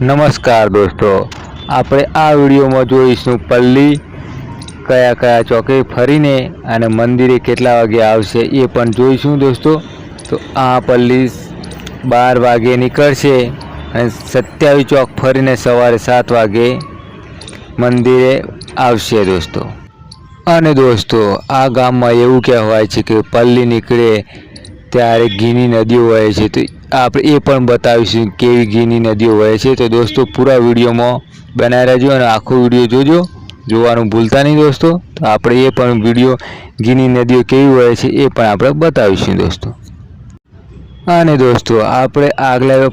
નમસ્કાર દોસ્તો, આપણે આ વિડીયોમાં જોઈશું પલ્લી કયા કયા ચોકે ફરીને અને મંદિરે કેટલા વાગે આવશે એ પણ જોઈશું દોસ્તો. તો આ પલ્લી બાર વાગે નીકળશે અને સત્યાવીસ ચોક ફરીને સવારે સાત વાગે મંદિરે આવશે દોસ્તો. અને દોસ્તો, આ ગામમાં એવું કહેવાય છે કે પલ્લી નીકળે ત્યારે ઘીની નદીઓ વહે છે. તો આપણે એ પણ બતાવીશું કેવી ઘીની નદીઓ વહે છે. તો દોસ્તો, પૂરા વિડીયોમાં બનાવી રહેજો અને આખો વીડિયો જોજો. જોવાનું ભૂલતા નહીં દોસ્તો. તો આપણે એ પણ વીડિયો ઘીની નદીઓ કેવી વહે છે એ પણ આપણે બતાવીશું દોસ્તો. અને દોસ્તો, આપણે આગલા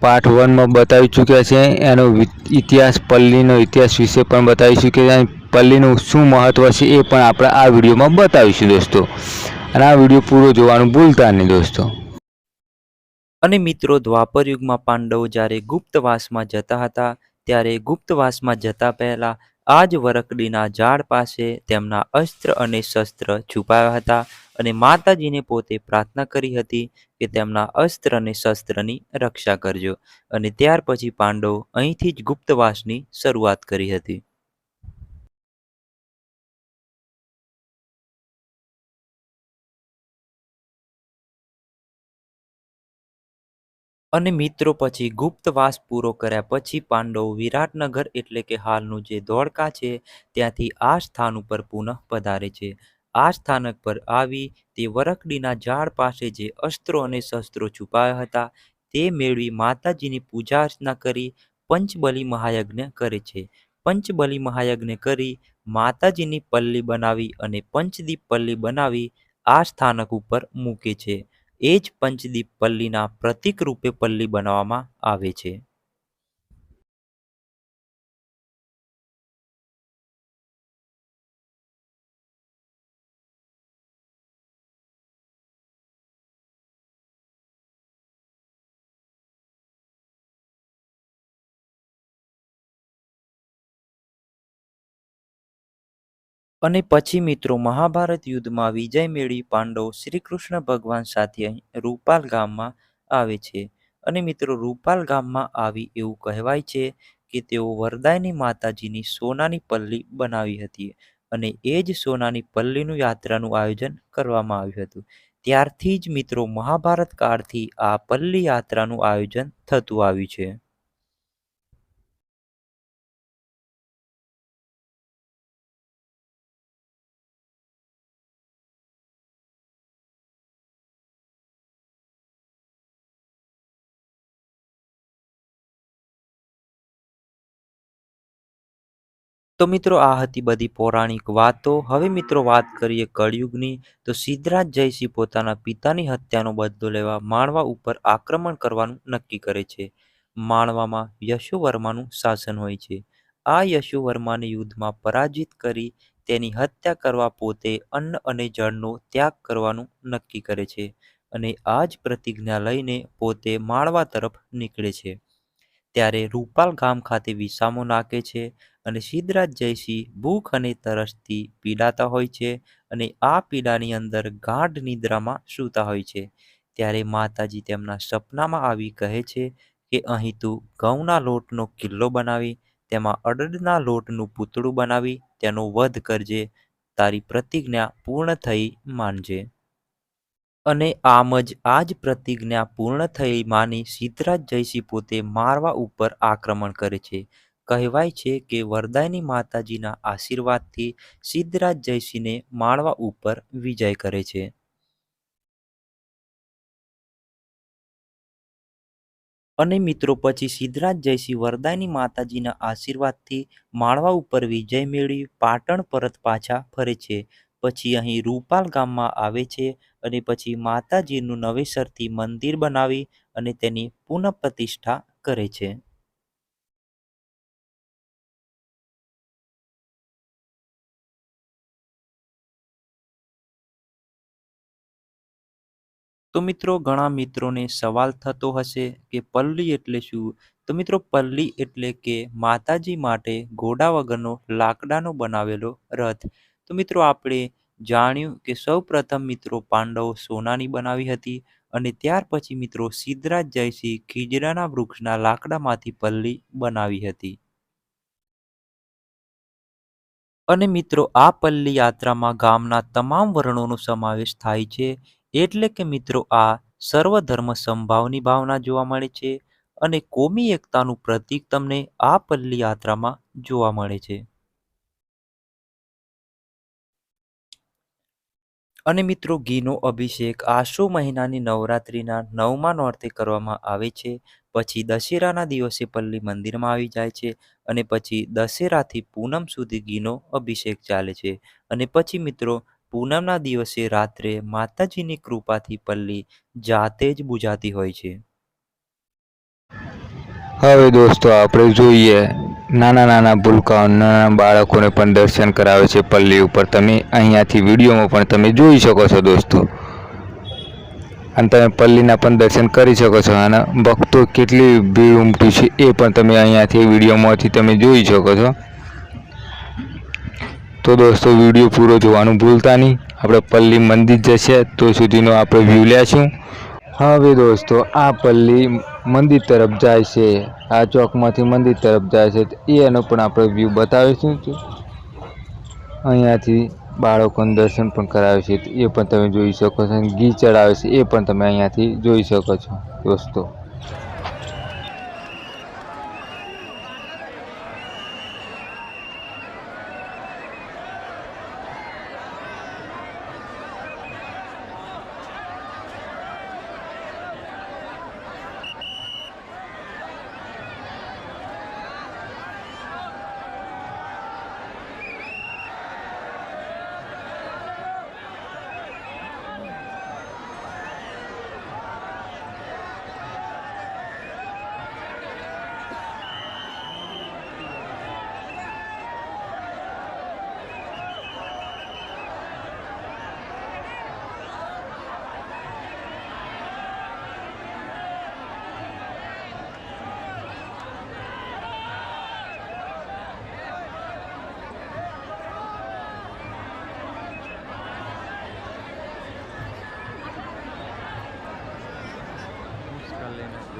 પાર્ટ વનમાં બતાવી ચૂક્યા છે. એનો ઇતિહાસ, પલ્લીનો ઇતિહાસ વિશે પણ બતાવીશું કે પલ્લીનું શું મહત્ત્વ છે એ પણ આપણે આ વિડીયોમાં બતાવીશું દોસ્તો. અને આ વીડિયો પૂરો જોવાનું ભૂલતા નહીં દોસ્તો. અને મિત્રો, દ્વાપર યુગમાં પાંડવો જ્યારે ગુપ્તવાસમાં જતા હતા, ત્યારે ગુપ્તવાસમાં જતા પહેલા આ જ વરકડીના ઝાડ પાસે તેમના અસ્ત્ર અને શસ્ત્ર છુપાયા હતા અને માતાજીને પોતે પ્રાર્થના કરી હતી કે તેમના અસ્ત્ર અને શસ્ત્રની રક્ષા કરજો. અને ત્યાર પછી પાંડવો અહીંથી જ ગુપ્તવાસની શરૂઆત કરી હતી. અને મિત્રો પછી ગુપ્તવાસ પૂરો કર્યા પછી પાંડવો વિરાટનગર એટલે કે હાલનું જે ધોળકા છે, ત્યાંથી આ સ્થાન ઉપર પુનઃ પધારે છે. આ સ્થાનક પર આવી તે વરકડીના ઝાડ પાસે જે અસ્ત્રો અને શસ્ત્રો છુપાયા હતા, તે મેળવી માતાજીની પૂજા અર્ચના કરી પંચબલી મહાયજ્ઞ કરે છે. પંચબલી મહાયજ્ઞ કરી માતાજીની પલ્લી બનાવી અને પંચદીપ પલ્લી બનાવી આ સ્થાનક ઉપર મૂકે છે. એ જ પંચદીપ પલ્લીના પ્રતીક રૂપે પલ્લી બનાવવામાં આવે છે. અને પછી મિત્રો મહાભારત યુદ્ધમાં વિજય મેળવી પાંડવ શ્રી કૃષ્ણ ભગવાન સાથે અહીં રૂપાલ ગામમાં આવે છે. અને મિત્રો રૂપાલ ગામમાં આવી એવું કહેવાય છે કે તેઓ વરદાયની માતાજીની સોનાની પલ્લી બનાવી હતી અને એ જ સોનાની પલ્લીનું યાત્રાનું આયોજન કરવામાં આવ્યું હતું. ત્યારથી જ મિત્રો મહાભારત કાળથી આ પલ્લી યાત્રાનું આયોજન થતું આવ્યું છે. તો મિત્રો, આ હતી બધી પૌરાણિક વાતો. હવે મિત્રો, વાત કરીએ કળિયુગની. તો સિદ્ધરાજ જયસિંહ પોતાના પિતાની હત્યાનો બદલો લેવા માણવા ઉપર આક્રમણ કરવાનું નક્કી કરે છે. માણવામાં યશુવર્માનું શાસન હોય છે. આ યશુવર્માને યુદ્ધમાં પરાજિત કરી તેની હત્યા કરવા પોતે અન્ન અને જળનો ત્યાગ કરવાનું નક્કી કરે છે અને આ જ પ્રતિજ્ઞા લઈને પોતે માળવા તરફ નીકળે છે. ત્યારે રૂપાલ ગામ ખાતે વિસામો નાખે છે. અને સિદ્ધરાજ જયસિંહ ભૂખ અને તરસથી પીડાતા હોય છે અને આ પીડાની અંદર ગાઢ નિદ્રામાં સૂતા હોય છે. ત્યારે માતાજી તેમના સપનામાં આવી કહે છે કે, અહીં તું ઘઉંના લોટનો કિલ્લો બનાવી, તેમાં અડદના લોટનું પૂતળું બનાવી, તેનો વધ કરજે, તારી પ્રતિજ્ઞા પૂર્ણ થઈ માનજે. અને આમ જ આ જ પ્રતિજ્ઞા પૂર્ણ થઈ માની સિદ્ધરાજ જયસિંહ પોતે મારવા ઉપર આક્રમણ કરે છે. કહેવાય છે કે વરદાયની માતાજીના આશીર્વાદથી સિદ્ધરાજ જયસિંહને માળવા ઉપર વિજય કરે છે. અને મિત્રો, પછી સિદ્ધરાજ જયસિંહ વરદાયની માતાજીના આશીર્વાદથી માળવા ઉપર વિજય મેળવી પાટણ પરત પાછા ફરે છે. પછી અહીં રૂપાલ ગામમાં આવે છે અને પછી માતાજીનું નવેસરથી મંદિર બનાવી અને તેની પુનઃપ્રતિષ્ઠા કરે છે. તો મિત્રો ઘણા મિત્રોને સવાલ થતો હશે કે પલ્લી એટલે શું? તો મિત્રો પલ્લી એટલે કે માતાજી માટે ઘોડા વગરનો લાકડાનો બનાવેલો રથ. તો મિત્રો આપણે જાણ્યું કે સૌ પ્રથમ મિત્રો પાંડવો સોનાની બનાવી હતી અને ત્યાર પછી મિત્રો સિદ્ધરાજ જયસિંહ ખીજડાના વૃક્ષના લાકડામાંથી પલ્લી બનાવી હતી. અને મિત્રો આ પલ્લી યાત્રામાં ગામના તમામ વર્ણોનો સમાવેશ થાય છે. એટલે કે મિત્રો આ સર્વધર્મ સંભાવની ભાવના જોવા મળે છે અને કોમી એકતાનું પ્રતીક તમને આ પલ્લી યાત્રામાં જોવા મળે છે. અને મિત્રો ઘીનો અભિષેક આસો મહિનાની નવરાત્રિના નવમા નોરતે કરવામાં આવે છે. પછી દશેરાના દિવસે પલ્લી મંદિરમાં આવી જાય છે અને પછી દશેરાથી પૂનમ સુધી ઘીનો અભિષેક ચાલે છે. અને પછી મિત્રો પૂનમના દિવસે રાત્રે માતાજીની કૃપાથી પલ્લી જાતે જ બુજાતી હોય છે. હવે દોસ્તો, આપણે જોઈએ નાના નાના ભૂલકાઓ, નાના બાળકોને પણ દર્શન કરાવે છે પલ્લી ઉપર. તમે અહીંયાથી વિડીયોમાં પણ તમે જોઈ શકો છો દોસ્તો. અને તમે પલ્લીના પણ દર્શન કરી શકો છો. અને ભક્તો કેટલી ભીડ ઉમટી છે એ પણ તમે અહીંયાથી વિડીયોમાંથી તમે જોઈ શકો છો. તો દોસ્તો, વીડિયો પૂરો જોવાનું ભૂલતા નહીં. આપણે પલ્લી મંદિર જશે, તો સુધીનો આપણે વ્યૂ લેશું. હવે દોસ્તો, આ પલ્લી મંદિર તરફ જાય છે. આ ચોકમાંથી મંદિર તરફ જાય છે. એનો પણ આપણે વ્યૂ બતાવીશું. અહીંયાથી બાળકોને દર્શન પણ કરાવે છે. એ પણ તમે જોઈ શકો છો. ઘી ચડાવે છે. એ પણ તમે અહીંયાથી જોઈ શકો છો, દોસ્તો.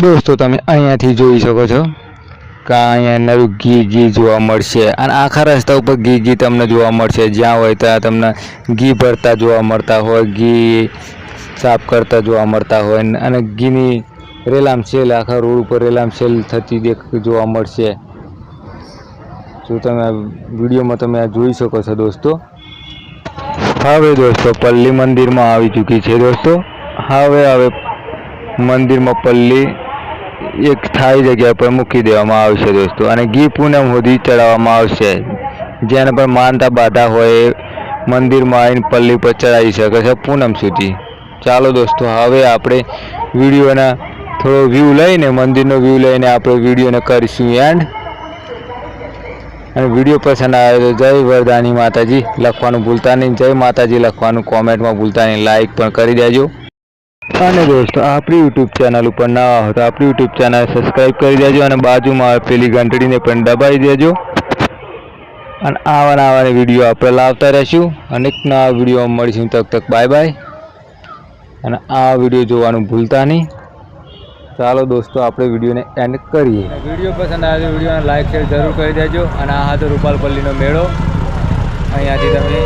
દોસ્તો, તમે અહીંયાથી જોઈ શકો છો કે અહીંયા નવું ઘી ઘી જોવા મળશે. અને આખા રસ્તા ઉપર ઘી ઘી તમને જોવા મળશે. જ્યાં હોય ત્યાં તમને ઘી ભરતા જોવા મળતા હોય, ઘી સાફ કરતા જોવા મળતા હોય. અને ઘીની રેલામ સેલ, આખા રોડ ઉપર રેલામ સેલ થતી દેખ જોવા મળશે. જો તમે વિડીયોમાં તમે આ જોઈ શકો છો દોસ્તો. હવે દોસ્તો, પલ્લી મંદિરમાં આવી ચૂકી છે દોસ્તો. હવે હવે મંદિરમાં પલ્લી એક સ્થાયી જગ્યા પર મૂકી દેવામાં આવશે દોસ્તો. અને ઘી પૂનમ સુધી ચડાવવામાં આવશે. જેને પણ માનતા બાધા હોય મંદિરમાં આવીને પલ્લી પર ચડાવી શકે છે પૂનમ સુધી. ચાલો દોસ્તો, હવે આપણે વિડીયોના થોડો વ્યૂ લઈને, મંદિરનો વ્યૂ લઈને આપણે વિડીયોને કરીશું એન્ડ અને વીડિયો પસંદ આવે તો જય વરદાની માતાજી લખવાનું ભૂલતા નહીં. જય માતાજી લખવાનું કોમેન્ટમાં ભૂલતા નહીં. લાઈક પણ કરી દેજો. અને દોસ્તો, આપણી યુટ્યુબ ચેનલ ઉપર ના હો તો આપણી યુટ્યુબ ચેનલ સબસ્ક્રાઈબ કરી દેજો અને બાજુમાં પેલી ઘંટડીને પણ દબાવી દેજો. અને આવા આવાની વીડિયો આપણે લાવતા રહીશું. અનેક નવા વીડિયો મળીશું. તક તક બાય બાય. અને આ વીડિયો જોવાનું ભૂલતા નહીં. ચાલો દોસ્તો, આપણે વિડીયોને એન્ડ કરીએ. વીડિયો પસંદ આવે વિડીયોને લાઈક શેર જરૂર કરી દેજો. અને આ હતો રૂપાલપલ્લીનો મેળો. અહીંયાથી તમે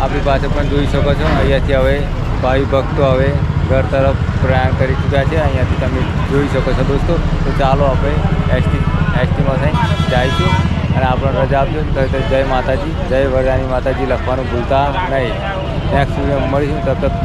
આપણી પાસે પણ જોઈ શકો છો. અહીંયાથી હવે ભાઈ ભક્તો હવે ઘર તરફ પ્રયાણ કરી ચૂક્યા છે. અહીંયાથી તમે જોઈ શકો છો દોસ્તો. તો ચાલો આપણે એસટી એસટીમાં થઈ જઈશું અને આપણને રજા આપજો. તો જય માતાજી, જય વરદાની માતાજી લખવાનું ભૂલતા નહીં. નેક્સ્ટ વીડિયો મળીશું. તબ તક